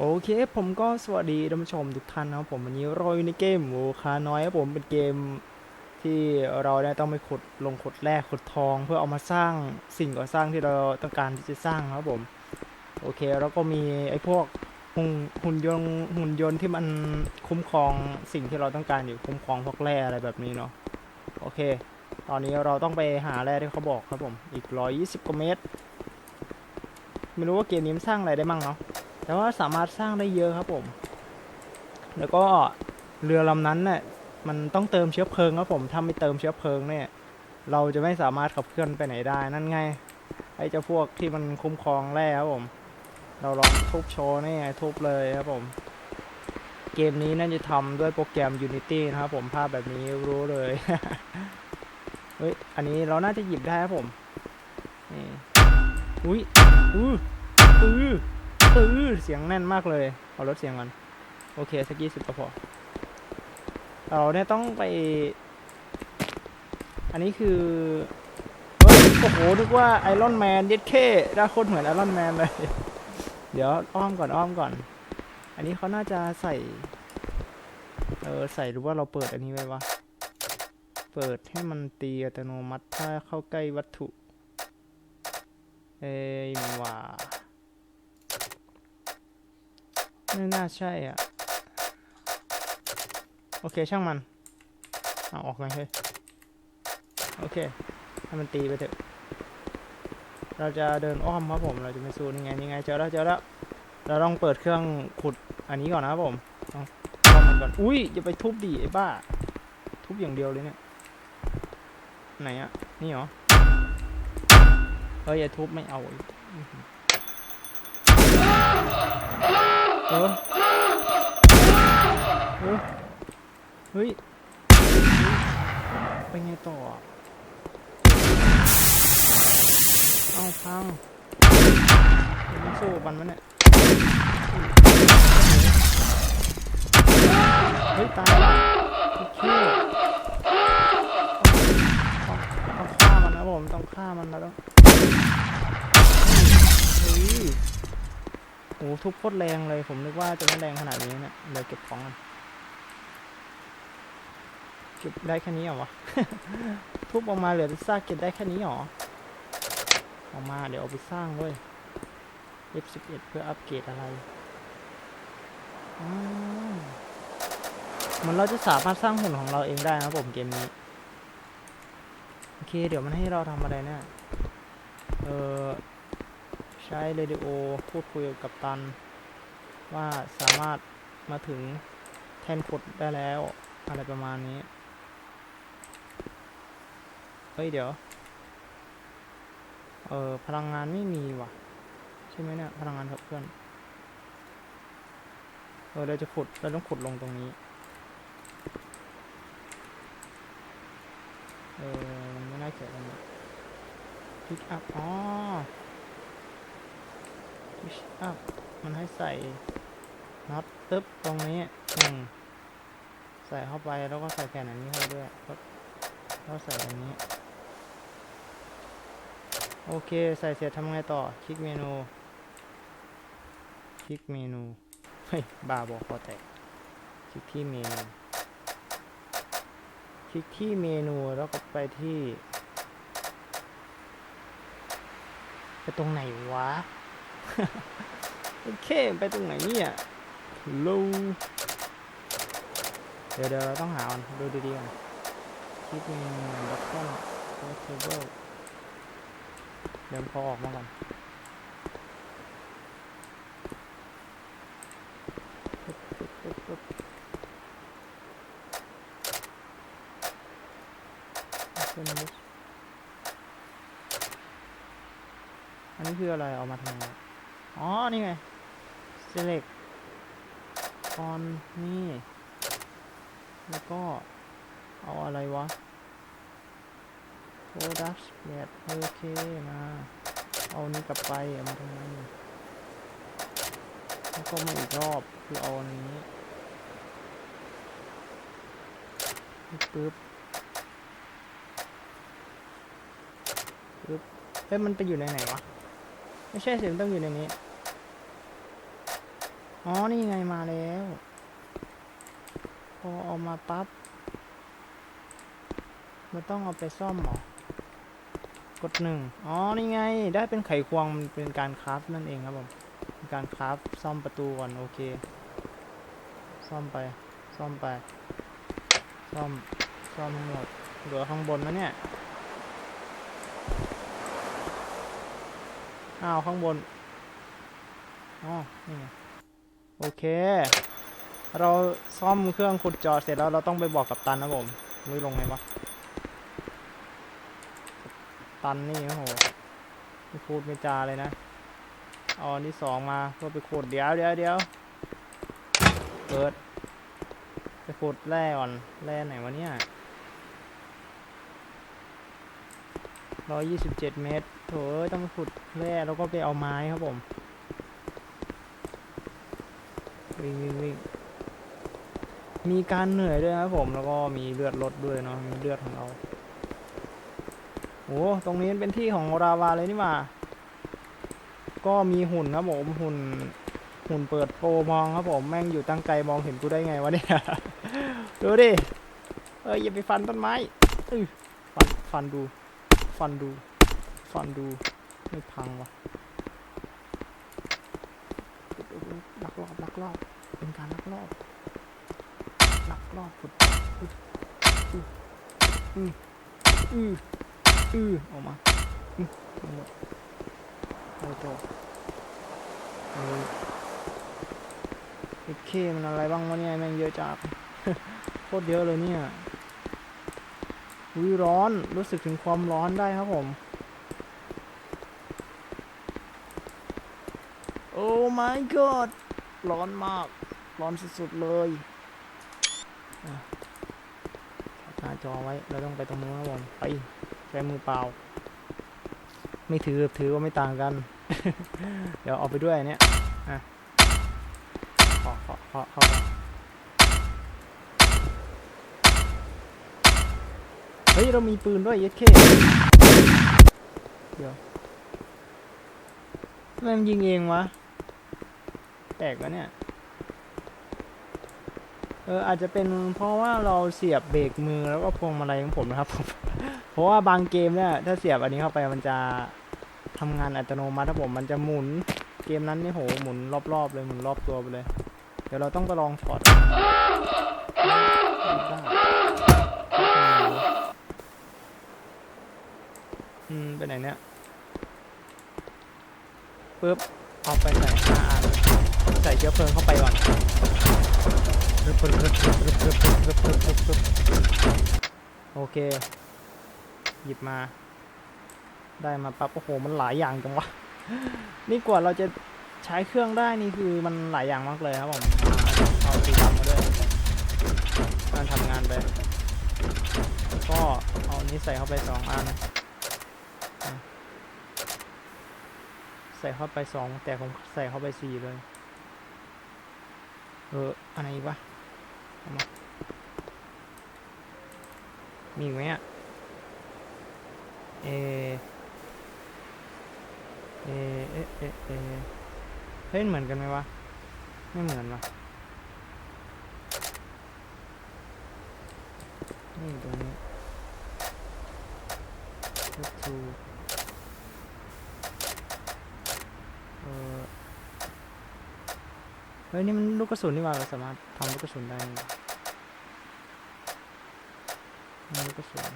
โอเคผมก็สวัสดีท่านผู้ชมทุกท่านนะครับผมวันนี้เราอยู่ในเกมโอคาน้อยครับผมเป็นเกมที่เราได้ต้องไปขุดลงขุดแร่ขุดทอง เพื่อเอามาสร้างสิ่งก่อสร้างที่เราต้องการที่จะสร้างครับผมโอเคแล้วก็มีไอ้พวกหุ่นหุ่นยนต์หุ่นยนต์ที่มันคุ้มครองสิ่งที่เราต้องการอยู่คุ้มครองพวกแร่อะไรแบบนี้เนาะโอเค ตอนนี้เราต้องไปหาแร่ที่เขาบอกครับผมอีก 120กว่าเมตร ไม่รู้ว่าเกมนี้มันสร้างอะไรได้มั่งเนาะ แต่ว่าสามารถสร้างได้เยอะครับผม แล้วก็เรือลำนั้นเนี่ยมันต้องเติมเชื้อเพลิงครับผมถ้าไม่เติมเชื้อเพลิงเนี่ย เราจะไม่สามารถขับเคลื่อนไปไหนได้นั่นไง ไอ้เจ้าพวกที่มันคุ้มครองแร่ครับผม เราลองทุบโชว์นี่ไงทุบเลยครับผม เกมนี้น่าจะทำด้วยโปรแกรม Unity นะครับผมภาพแบบนี้รู้เลยเฮ้ยอันนี้เราน่าจะหยิบได้ครับผมนี่อุ้ยอืออือ อือเสียงแน่นมากเลยเอาลดเสียงก่อนโอเคสักยี่สิบก็พอเราเนี่ยต้องไป อันนี้คือเฮ้ยโอ้โหนึกว่าไอรอนแมนเย็ดเคได้โคตรเหมือนไอรอนแมนเลย เดี๋ยวอ้อมก่อนอ้อมก่อน อันนี้เขาน่าจะใส่เออใส่หรือว่าเราเปิดอันนี้ไว้วะ เปิดให้มันตีอัตโนมัติถ้าเข้าใกล้วัตถุ เอ้ยว่า ไม่น่าใช่อะ โอเคช่างมัน เอาออกมาเฮ้ยโอเค ให้มันตีไปเถอะ เราจะเดินอ้อมครับผม เราจะไม่สู้นี่ไงนี่ไงเจอแล้วเจอแล้ว เราต้องเปิดเครื่องขุดอันนี้ก่อนนะครับผมต้องซ่อมมันก่อน อุ้ยอย่าไปทุบดิไอ้บ้า ทุบอย่างเดียวเลยเนี่ย ไหนอะนี่เหรอ เฮ้ยอย่าทุบไม่เอา อีกอื้อเออเฮ้ยเฮ้ย ไปไงต่ออะเอาพังมันสู้มันมันเนี่ย เฮ้ย ตายโอเคต้องฆ่ามันนะผม ต้องฆ่ามันแล้วเฮ้ย โหทุบโคตรแรงเลยผมนึกว่าจะไม่แรงขนาดนี้เนี่ยเดี๋ยวเก็บของกันเก็บได้แค่นี้เหรอวะ ทุบออกมาเหลือแต่ซากเก็บได้แค่นี้เหรอออกมาเดี๋ยวเอาไปสร้างเว้ย F11 เพื่ออัปเกรดอะไรเหมันเราจะสามารถสร้างหุ่นของเราเองได้นะผมเกมนี้ โอเค เดี๋ยวมันให้เราทำอะไรเนี่ยเออ ใช้เรดิโอพูดคุยกับตัน ว่าสามารถมาถึงแทนขุดได้แล้ว อะไรประมาณนี้ เฮ้ย เดี๋ยว เออพลังงานไม่มีว่ะ ใช่ไหมเนี่ย พลังงานขับเคลื่อน เออ เราจะขุด เราต้องขุดลงตรงนี้ เออไม่น่าเกี่ยวกันเลยพิกอัพอ๋อ พิกอัพมันให้ใส่น็อตตึ๊บตรงนี้หนึ่งใส่เข้าไปแล้วก็ใส่แผ่นอันนี้เข้าไปด้วยแล้วแล้วใส่อันนี้ โอเค ใส่เสร็จทำไงต่อ คลิกเมนู คลิกเมนู เฮ้ย บาบอกพอแตก คลิกที่เมนู คลิกที่เมนูแล้วก็ไปที่ ไปตรงไหนวะ โอเคไปตรงไหนเนี่ยโลเดี๋ยวเดี๋ยวเราต้องหามันดูดีๆก่อนคลิกเมนูบัตทอนเทเบิลเดี๋ยวพอออกมาก่อนอันนี้คืออะไรเอามาทำไม อ๋อ นี่ไง select on นี่ แล้วก็ เอาอะไรวะ product แบบโอเคมา เอานี้กลับไปเอามาทำไมแล้วก็มาอีกรอบ คือเอาอันนี้ปึ๊บปึ๊บเอ้ยมันไปอยู่ในไหนวะ ไม่ใช่สิมันต้องอยู่ในนี้ อ๋อ นี่ไงมาแล้ว พอเอามาปั๊บมันต้องเอาไปซ่อมหรอกดหนึ่งอ๋อ นี่ไง ได้เป็นไขควงมันเป็นการคราฟนั่นเองครับผมเป็นการคราฟซ่อมประตูก่อนโอเค ซ่อมไป ซ่อมไป ซ่อม ซ่อมทั้งหมด เหลือข้างบนนะเนี่ย อ้าว ข้างบน อ๋อ นี่ไง โอเค เราซ่อมเครื่องขุดจาะเสร็จแล้วเราต้องไปบอกกับตันนะผมมุ้ยลงไงวะตันนี่โอ้โหไม่พูดไม่จาเลยนะเอาอันที่สองมาเพื่อไปขุดเดี๋ยวเดี๋ยวเดี๋ยวเปิดไปขุดแร่ก่อนแร่ไหนวะเนี่ยร้อยยี่สิบเจ็ดเมตรโถเอ้ยต้องขุดแร่แล้วก็ไปเอาไม้ครับผม วิ่งวิ่งวิ่งมีการเหนื่อยด้วยครับผมแล้วก็มีเลือดลดด้วยเนาะมีเลือดของเราโอ้ตรงนี้เป็นที่ของราวาเลยนี่หว่าก็มีหุ่นครับผมหุ่นหุ่นเปิดโปรมองครับผมแม่งอยู่ตั้งไกลมองเห็นกูได้ไงวะเนี่ย ดูดิ เอ้ยอย่าไปฟันต้นไม้ฟันฟันดู ฟันดู ฟันดู ไม่พังวะ ลอบลักลอบ เป็นการลักลอบลักลอบขุดอืออืออืออือออกมาอือหมดไปต่อเออไอ้เคมันอะไรบ้างวะเนี่ยแม่งเยอะจังโคตรเยอะเลยเนี่ยอุ้ยร้อนรู้สึกถึงความร้อนได้ครับผม โอ้ my god ร้อนมาก ร้อนสุดๆเลยหน้าจอไว้ เราต้องไปตรงนู้นครับผมไปใช้มือเปล่า ไม่ถือถือก็ไม่ต่างกัน เดี๋ยวเอาไปด้วยเนี้ยอะขอขอขอเข้าเฮ้ย เรามีปืนด้วยเยสเคเดี๋ยวทำไมมันยิงเองวะ แปลกวะเนี่ย เอออาจจะเป็นเพราะว่าเราเสียบเบรกมือแล้วก็พวงมาลัยของผมนะครับผมเพราะว่าบางเกมเนี่ยถ้าเสียบอันนี้เข้าไปมันจะทำงานอัตโนมัติครับผมมันจะหมุนเกมนั้นนี่โหหมุนรอบๆเลยหมุนรอบตัวไปเลย เดี๋ยวเราต้องไปลองถอดอืมไปไหนเนี่ยปึ๊บเอาไปใส่ห้าอัน ใส่เชื้อเพลิงเข้าไปก่อนโอเค หยิบมา ได้มาปั๊บโอ้โหมันหลายอย่างจังวะนี่กว่าเราจะใช้เครื่องได้นี่คือมันหลายอย่างมากเลยครับผมเอาสีดำมาด้วยการทำงานไปก็เอานี้ใส่เข้าไปสองอันใส่เข้าไปสองแต่ผมใส่เข้าไปสี่เลย เอออันไหนอีกวะมามีไหมอะ เอ เอ เอ เอ เอเฮ้ยเหมือนกันไหมวะ ไม่เหมือนวะนี่ตรงนี้ก็ทูเออ เฮ้ยนี่มันลูกกระสุนนี่ว่าเราสามารถทำลูกกระสุนได้นี่หว่านี่ลูกกระสุน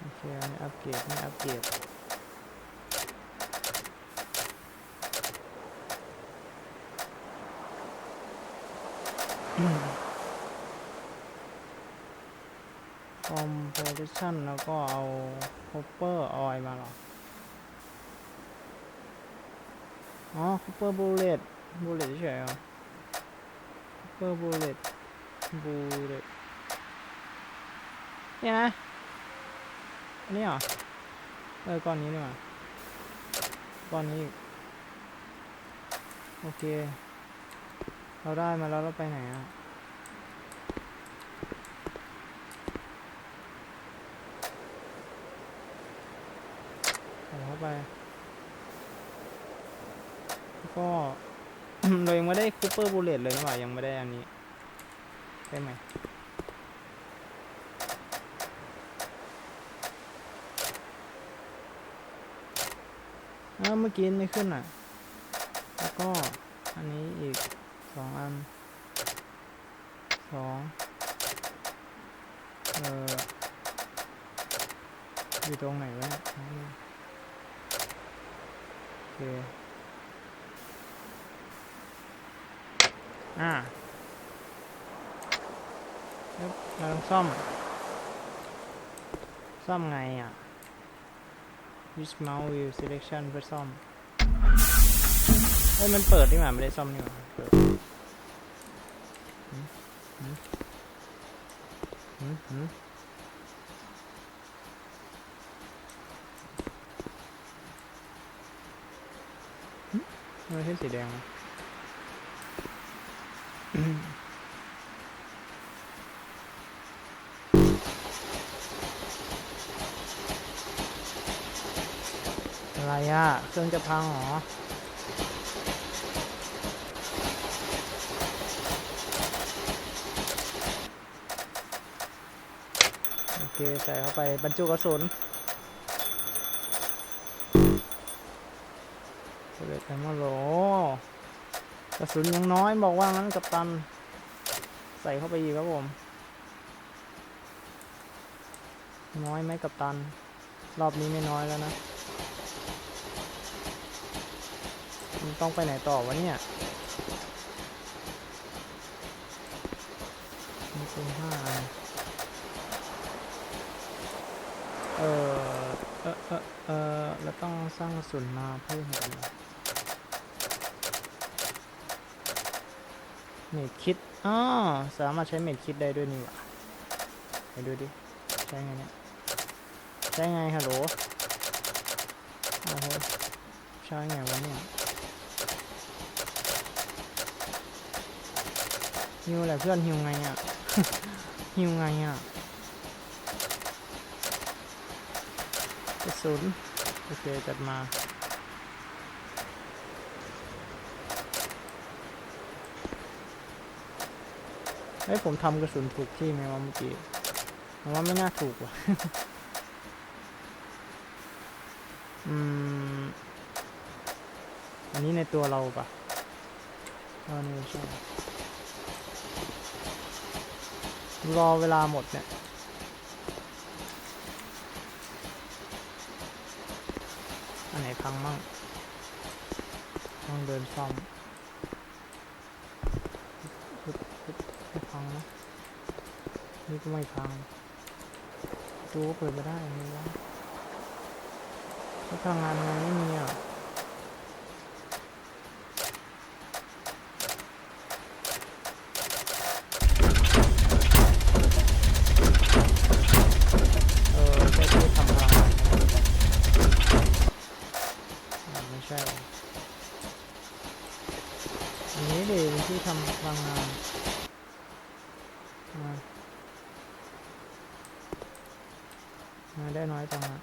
โอเคอันนี้อัปเกรดนี่อัปเกรดคอมโพสิชันแล้วก็เอาคอปเปอร์ออยมาหรอ อ๋อคอปเปอร์บูเลตบูเลตเฉยๆเหรอคอปเปอร์บูเลตบูเลตเนี่ยนะอันนี้เหรอ เออก้อนนี้นี่หว่าก้อนนี้ โอเค เราได้มาแล้วเราไปไหนอะเข้าไป ก็ เรายังไม่ได้คูเปอร์บูเลตเลยนี่หว่ายังไม่ได้อันนี้ใช่ไหมอ้าเมื่อกี้ไม่ขึ้นอะ แล้วก็อันนี้อีกสองอันสองเอ่ออยู่ตรงไหนวะเนี่ยโอเค อ่าแล้วเราต้องซ่อม ซ่อมไงอะ use mouse view selection เพื่อซ่อมเฮ้ยมันเปิดนี่หว่าไม่ได้ซ่อมนี่หว่าเปิดหืมหืมหืมหืมหืมทำไมขึ้นสีแดงวะ อะไรอะ เครื่องจะพังเหรอโอเค ใส่เข้าไปบรรจุกระสุนเสร็จแล้วโหล ระสุนยังน้อยบอกว่างั้นกับตัน ใส่เข้าไปอีกครับผม น้อยไหมกับตัน รอบนี้ไม่น้อยแล้วนะมันต้องไปไหนต่อวะเนี่ยนี่เป็นห้าเออเออเออเออแล้วต้องสร้างกระสุนมาเพิ่มกันน เมดคิดอ๋อสามารถใช้เมดคิดได้ด้วยนี่หว่าไปดูดิ ใช้ไงเนี่ย ใช้ไงฮัลโหล โอ้โห ใช้ไงวะเนี่ยฮิวแหละเพื่อนฮิวไงอะฮิวไงอะกระสุนโอเคจัดมา เฮ้ยผมทำกระสุนถูกที่ไหมวะเมื่อกี้ผมว่าไม่น่าถูกว่ะ อืม อันนี้ในตัวเราปะเออนี่ใช่รอเวลาหมดเนี่ยอันไหนพังมั่งต้องเดินซ่อมปึ๊บปึ๊บไม่พังนะ นี่ก็ไม่พังดูก็เปิดม่ได้ไม่วะแล้วพลังงานมันไม่มีอะเออไปที่ทำงานอ่าไม่ใช่อันนี้เป็นที่ทำพลังงานมามา ได้น้อยจังอะ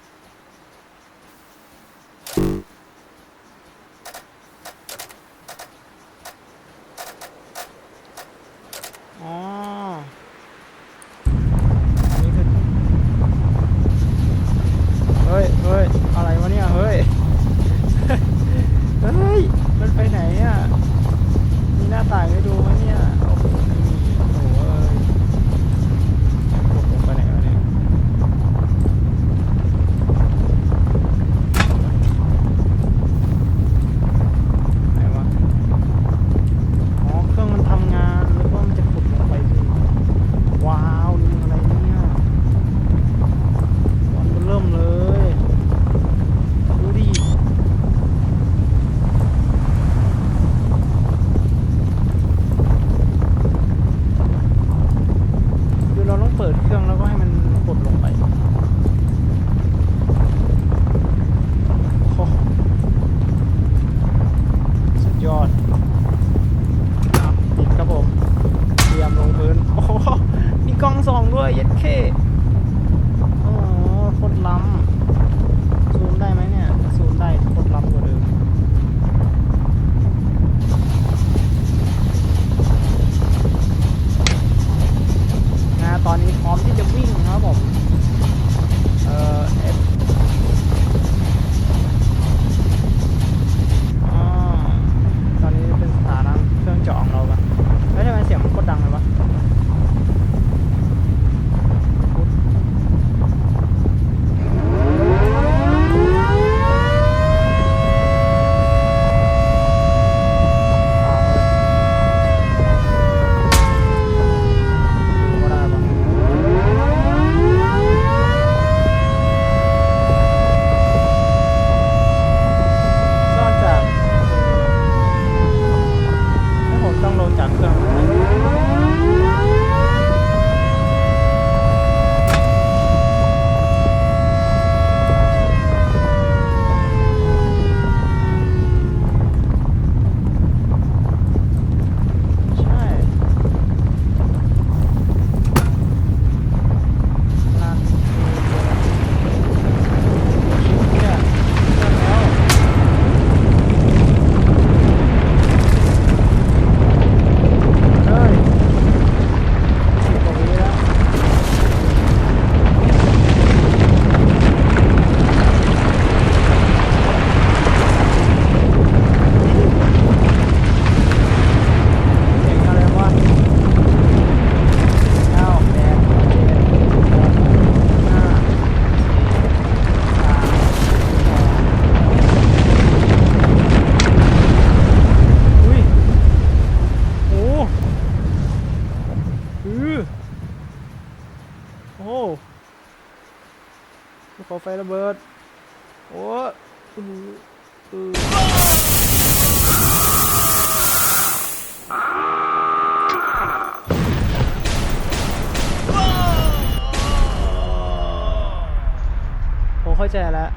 เข้าใจแล้ว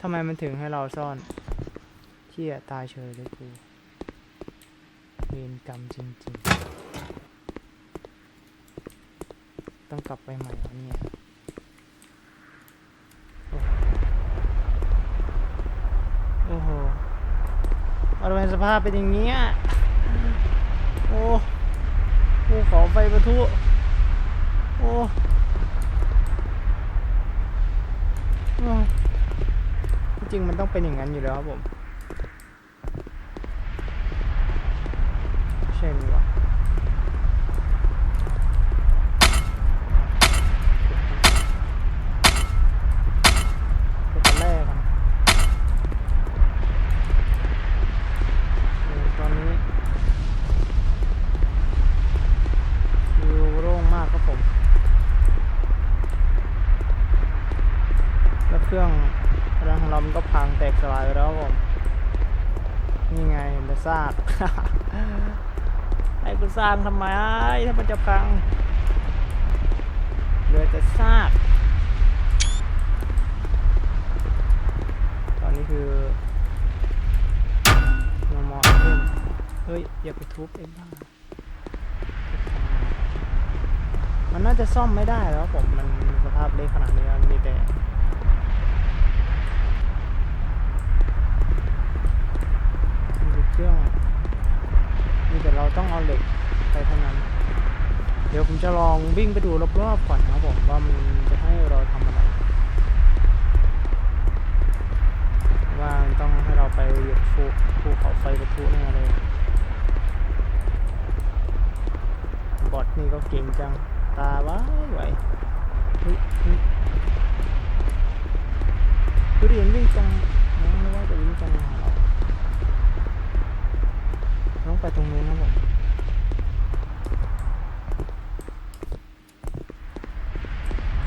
ทำไมมันถึงให้เราซ่อนเที่ยตายเฉยเลยกูเวรกรรมจริงๆ ต้องกลับไปใหม่แล้วเนี่ยโอ้โหเอาทำไมสภาพเป็นอย่างเงี้ย โอ้ภูเขาไฟประทุ โอ้โอ้ จริงมันต้องเป็นอย่างนั้นอยู่แล้วครับผม ใช่ไหมวะตัวแรกกันเออตอนนี้วิวโล่งมากครับผม แล้วเครื่องอะไรของเรามันก็พังแตกสลายไปแล้วครับผม นี่ไงเห็นแต่ซาก ไอ้กู สร้างทำไมถ้ามันจะพังเหลือแต่ซากตอนนี้คือเรามองขึ้นเฮ้ย อย่าไปทุบไอ้บ้ามันน่าจะซ่อมไม่ได้แล้วผม มันสภาพเละขนาดนี้มีแต่มีแต่เครื่องมีแต่เราต้องเอาเหล็ก เท่านั้น เดี๋ยวผมจะลองวิ่งไปดูรอบๆก่อนนะผมว่ามันจะให้เราทำอะไร ว่าต้องให้เราไปหยุดภูภูเขาไฟประทุแน่เลยบอทนี่ก็เก่งจัง ตาว้าไหวเฮ้ยเฮ้ยทุเรียนวิ่งจังน้องไม่ว่าจะวิ่งจังหาเราน้องไปตรงนู้นนะผม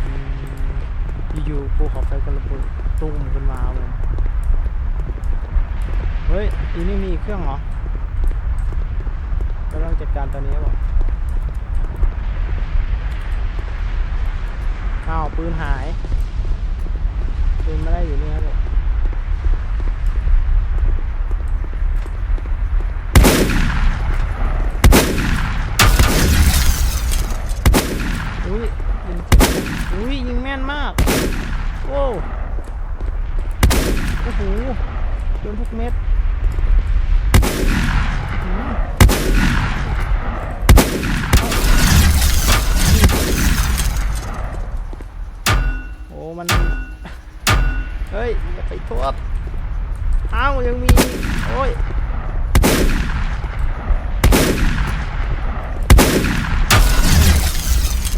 อืมอยู่ๆภูเขาไฟก็ระเบิดตุ้มขึ้นมาครับผมเฮ้ย อีนี่มีอีก เครื่องเหรอกำลังจัดการตอนนี้บผมอ้าวปืนหายปืนไม่ได้อยู่นี่ครับผมอุ้ยยิงเจ็บอุ้ยยิงแม่นมาก โอ้วโอ้โหโดนทุกเม็ดอื้อหือโอ้ มัน เฮ้ย อย่าไปทุบอ้าวยังมี โอ้ย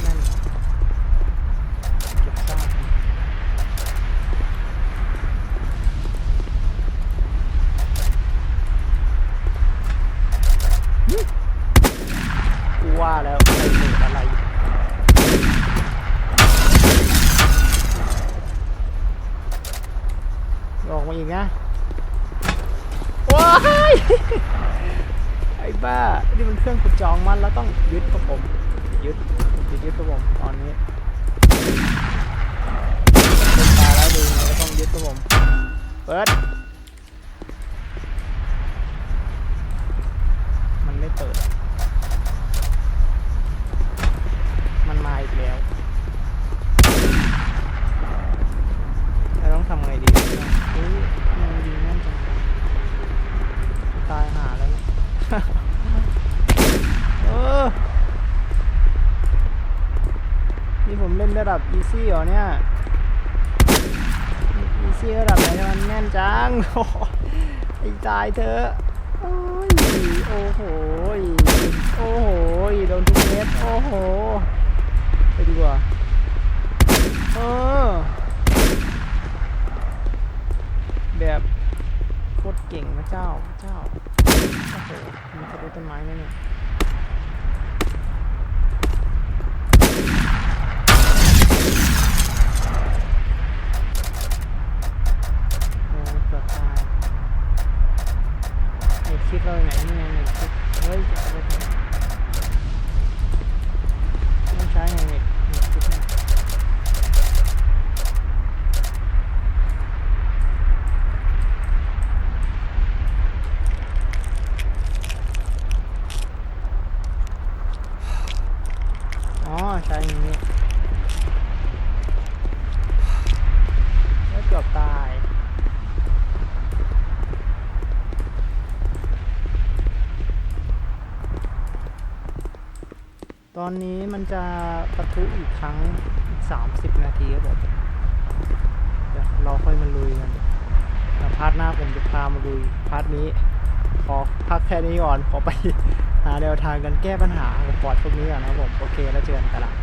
นั่นเก็บซากกูว่าแล้วใครเปิดอะไร ออกมาอีกนะ ว้ายไอ้บ้า นี่มันเครื่องขุดจองมันแล้วต้องยึดครับผม ยึดยึดยึดครับผมตอนนี้เป็นตายแล้วดูไงก็ต้องยึดครับผม เปิด มันไม่เปิดอะมันมาอีกแล้วเราต้องทำไงดีอุ้ยมันดีนั่นจังเลยตายหาแล้วเนี่ย เออ นี่ผมเล่น ระดับ easy เหรอเนี่ย easy ระดับไหนมันแน่นจังไอ้ตายเธอโอ้ยโอ้โหโอ้โหโดนทุกเม็ดโอ้โหไปดีกว่าเออแบบโคตรเก่งนะเจ้าเจ้าโอ้โหมีทะลุต้นไม้ไหมเนี่ย เน็ตชิปเราไหนนี่ไงเน็ตชิปเฮ้ยจะเอาไปไหนต้องใช้ไงเน็ต มันจะปะทุอีกครั้งอีกสามสิบนาทีครับผมเดี๋ยวเราค่อยมาลุยกันแล้วพาร์ทหน้าผมจะพามาลุยพาร์ทนี้ ขอพักแค่นี้ก่อน ขอไปหาแนวทางกันแก้ปัญหาของปอร์ดพวกนี้ก่อนนะครับผม โอเค แล้วเจอกันตลาด